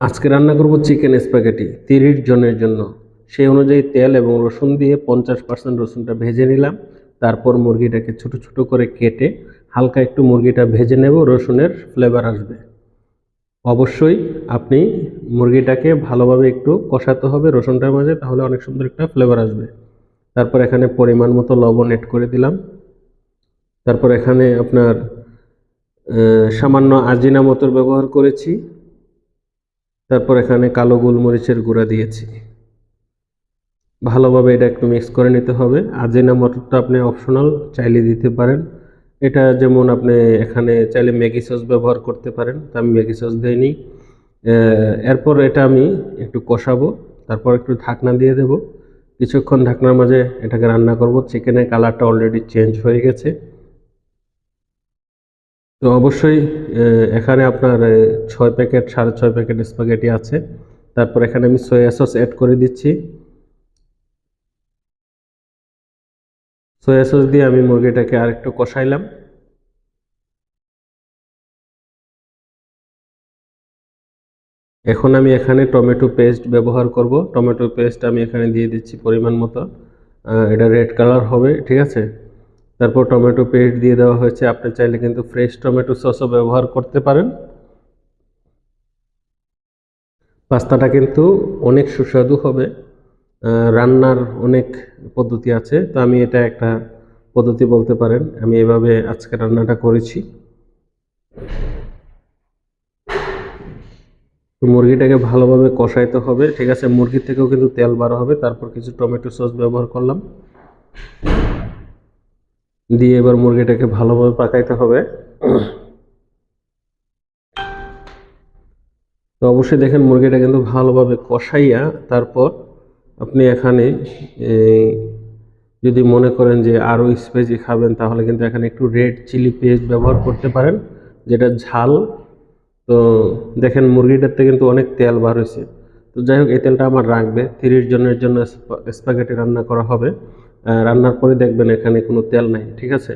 আজকে রান্না করব চিকেন স্প্যাগেটি, তিরিশ জনের জন্য। সেই অনুযায়ী তেল এবং রসুন দিয়ে পঞ্চাশ পার্সেন্ট রসুনটা ভেজে নিলাম। তারপর মুরগিটাকে ছোট ছোট করে কেটে হালকা একটু মুরগিটা ভেজে নেব, রসুনের ফ্লেভার আসবে। অবশ্যই আপনি মুরগিটাকে ভালোভাবে একটু কষাতে হবে রসুনটার মাঝে, তাহলে অনেক সুন্দর একটা ফ্লেভার আসবে। তারপর এখানে পরিমাণ মতো লবণ এড করে দিলাম। তারপর এখানে আপনার সামান্য আজিনা মতোর ব্যবহার করেছি। তারপর এখানে কালো গোলমরিচের গুঁড়া দিয়েছি। ভালোভাবে এটা একটু মিক্স করে নিতে হবে। আজিনা মটরটা আপনি অপশনাল চাইলে দিতে পারেন। এটা যেমন আপনি এখানে চাইলে ম্যাগি সস ব্যবহার করতে পারেন, তা আমি ম্যাগি সস দিইনি। এরপর এটা আমি একটু কষাবো, তারপর একটু ঢাকনা দিয়ে দেব। কিছুক্ষণ ঢাকনার মাঝে এটাকে রান্না করব। চিকেনের কালারটা অলরেডি চেঞ্জ হয়ে গেছে। তো অবশ্যই এখানে আপনার ছয় প্যাকেট, সাড়ে ছয় প্যাকেট স্পাগেটি আছে। তারপর এখানে আমি সয়া সস অ্যাড করে দিচ্ছি। সয়া সস দিয়ে আমি মুরগিটাকে আরেকটু কষাইলাম। এখন আমি এখানে টমেটো পেস্ট ব্যবহার করব। টমেটো পেস্ট আমি এখানে দিয়ে দিচ্ছি পরিমাণ মতো। এটা রেড কালার হবে, ঠিক আছে? তারপর টমেটো পেস্ট দিয়ে দেওয়া হয়েছে। আপনি চাইলে কিন্তু ফ্রেশ টমেটো সসও ব্যবহার করতে পারেন। পাস্তাটা কিন্তু অনেক সুস্বাদু হবে। রান্নার অনেক পদ্ধতি আছে। তো আমি এটা একটা পদ্ধতি বলতে পারেন। আমি এভাবে আজকে রান্নাটা করেছি। মুরগিটাকে ভালোভাবে কষাইতে হবে। ঠিক আছে মুরগি থেকেও কিন্তু তেল বার হবে। তারপর কিছু টমেটো সস ব্যবহার করলাম। দিয়ে এবার মুরগিটাকে ভালোভাবে পাকাইতে হবে। তো অবশ্যই দেখেন মুরগিটা কিন্তু ভালোভাবে কষাইয়া তারপর আপনি এখানে যদি মনে করেন যে আরও স্পাইসি খাবেন, তাহলে কিন্তু এখানে একটু রেড চিলি পেস্ট ব্যবহার করতে পারেন, যেটা ঝাল। তো দেখেন মুরগিটাতে কিন্তু অনেক তেল বার হয়েছে। তো যাই হোক, এই তেলটা আমার রাখবে। তিরিশ জনের জন্য স্পা- স্প্যাগেটি রান্না করা হবে। রান্নার পরে দেখবেন এখানে কোনো তেল নাই, ঠিক আছে?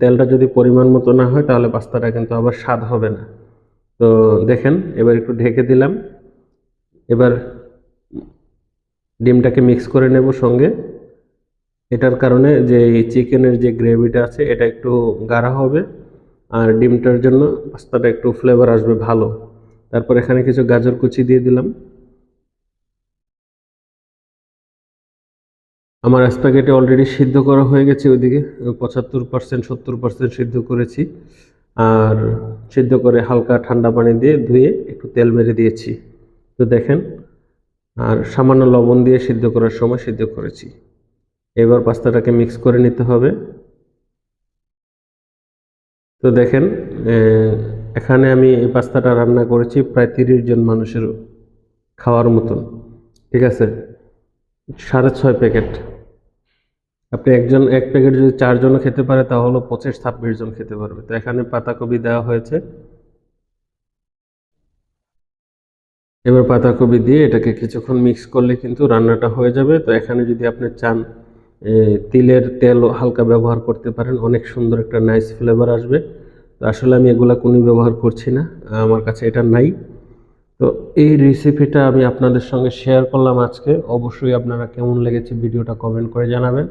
তেলটা যদি পরিমাণ মতো না হয়, তাহলে পাস্তাটা কিন্তু আবার স্বাদ হবে না। তো দেখেন, এবার একটু ঢেকে দিলাম। এবার ডিমটাকে মিক্স করে নেব সঙ্গে। এটার কারণে যে চিকেনের যে গ্রেভিটা আছে, এটা একটু গাঢ় হবে। আর ডিমটার জন্য পাস্তাটা একটু ফ্লেভার আসবে ভালো। তারপর এখানে কিছু গাজর কুচি দিয়ে দিলাম। আমার স্প্যাগেটি অলরেডি সিদ্ধ করা হয়ে গেছে ওইদিকে। পঁচাত্তর পার্সেন্ট সত্তর পার্সেন্ট সিদ্ধ করেছি। আর সিদ্ধ করে হালকা ঠান্ডা পানি দিয়ে ধুয়ে একটু তেল মেরে দিয়েছি। তো দেখেন, আর সামান্য লবণ দিয়ে সিদ্ধ করার সময় সিদ্ধ করেছি। এবার পাস্তাটাকে মিক্স করে নিতে হবে। তো দেখেন এখানে আমি এই পাস্তাটা রান্না করেছি প্রায় তিরিশ জন মানুষের খাওয়ার মতন। ঠিক আছে? সাড়ে ছয় প্যাকেট। আপনি একজন, এক প্যাকেট যদি চারজনও খেতে পারে, তাহলে পঁচিশ, ছাব্বিশ জন খেতে পারবে। তো এখানে পাতাকপি দেওয়া হয়েছে। এবার পাতাকপি দিয়ে এটাকে কিছুক্ষণ মিক্স করলে কিন্তু রান্নাটা হয়ে যাবে। তো এখানে যদি আপনি চান তিলের তেল হালকা ব্যবহার করতে পারেন, অনেক সুন্দর একটা নাইস ফ্লেভার আসবে। তো আসলে আমি এগুলা কোনই ব্যবহার করছি না, আমার কাছে এটা নাই। তো এই রেসিপিটা আমি আপনাদের সঙ্গে শেয়ার করলাম আজকে। অবশ্যই আপনারা কেমন লেগেছে ভিডিওটা কমেন্ট করে জানাবেন।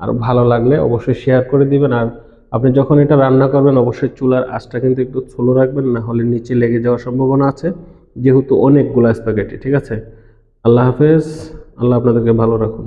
আর ভালো লাগলে অবশ্যই শেয়ার করে দিবেন। আর আপনি যখন এটা রান্না করবেন, অবশ্যই চুলার আঁচটা কিন্তু একটু স্লো রাখবেন, না হলে নিচে লেগে যাওয়ার সম্ভাবনা আছে। যেহেতু অনেকগুলো স্প্যাগেটি ঠিক আছে? আল্লাহ হাফেজ, আল্লাহ আপনাদেরকে ভালো রাখুন।